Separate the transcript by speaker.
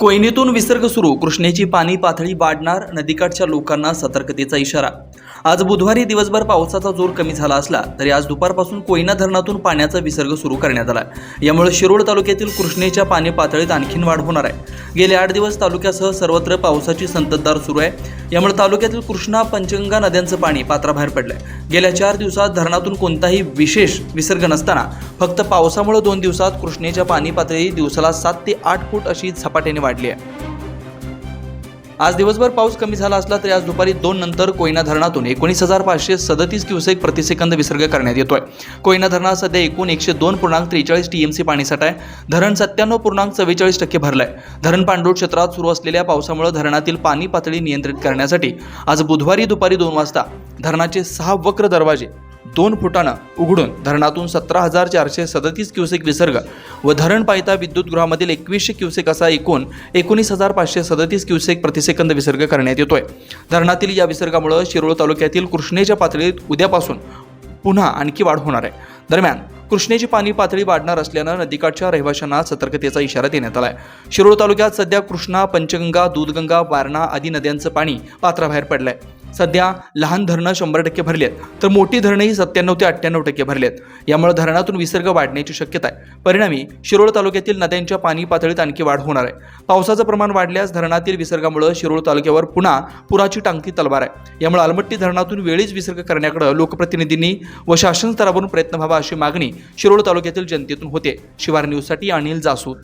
Speaker 1: कोयनेतून विसर्ग सुरू. कृष्णेची पाणी पातळी वाढणार नदीकाठच्या लोकांना सतर्कतेचा इशारा. आज बुधवारी दिवसभर पावसाचा जोर कमी झाला असला तरी आज दुपारपासून कोयना धरणातून पाण्याचा विसर्ग सुरू करण्यात आला. यामुळे शिरोळ तालुक्यातील कृष्णेच्या पाणी पातळीत आणखीन वाढ होणार आहे. गेले आठ दिवस तालुक्यासह सर्वत्र पावसाची संततधार सुरू आहे. यामुळे तालुक्यातील कृष्णा पंचगंगा नद्यांचं पाणी पात्राबाहेर पडलंय. गेल्या चार दिवसात धरणातून कोणताही विशेष विसर्ग नसताना फक्त पावसामुळे दोन दिवसात कृष्णेच्या पाणी पातळी दिवसाला सात ते आठ फूट अशी झपाट्याने वाढली आहे. आज दिवसभर पाऊस कमी झाला असला तरी आज दुपारी दोन नंतर कोयना धरणातून एकोणीस हजार पाचशे सदतीस क्युसेक प्रतिसेकंद विसर्ग करण्यात येतोय. कोयना धरणात सध्या एकूण एकशे दोन पूर्णांक त्रेचाळीस टीएमसी पाणीसाठा आहे. धरण सत्त्याण्णव पूर्णांक चव्वेचाळीस टक्के भरलंय. धरण पांडोळ क्षेत्रात सुरू असलेल्या पावसामुळे धरणातील पाणी पातळी नियंत्रित करण्यासाठी आज बुधवारी दुपारी दोन वाजता धरणाचे सहा वक्र दरवाजे दोन फुटानं उघडून धरणातून सतरा हजार चारशे सदतीस क्युसेक विसर्ग व धरण पायता विद्युतगृहामधील एकवीसशे क्युसेक असा एकूण एकोणीस हजार पाचशे सदतीस क्युसेक प्रतिसेकंद विसर्ग करण्यात येतोय. धरणातील या विसर्गामुळे शिरोळ तालुक्यातील कृष्णेच्या पातळीत उद्यापासून पुन्हा आणखी वाढ होणार आहे. दरम्यान कृष्णेची पाणी पातळी वाढणार असल्यानं नदीकाठच्या रहिवाशांना सतर्कतेचा इशारा देण्यात आला आहे शिरोळ तालुक्यात सध्या कृष्णा पंचगंगा दूधगंगा वारणा आदी नद्यांचं पाणी पात्राबाहेर पडलं आहे सध्या लहान धरणं शंभर टक्के भरली आहेत. तर मोठी धरणंही सत्त्याण्णव ते अठ्ठ्याण्णव टक्के भरली आहेत. यामुळे धरणातून विसर्ग वाढण्याची शक्यता आहे. परिणामी शिरोळ तालुक्यातील नद्यांच्या पाणी पातळीत आणखी वाढ होणार आहे. पावसाचं प्रमाण वाढल्यास धरणातील विसर्गामुळे शिरोळ तालुक्यावर पुन्हा पुराची टांगती तलवार आहे. यामुळे अलमट्टी धरणातून वेळीच विसर्ग करण्याकडे लोकप्रतिनिधींनी व शासन स्तरावरून प्रयत्न व्हावा अशी मागणी शिरोळ तालुक्यातील जनतेतून होते. शिवार न्यूजसाठी अनिल जासूद.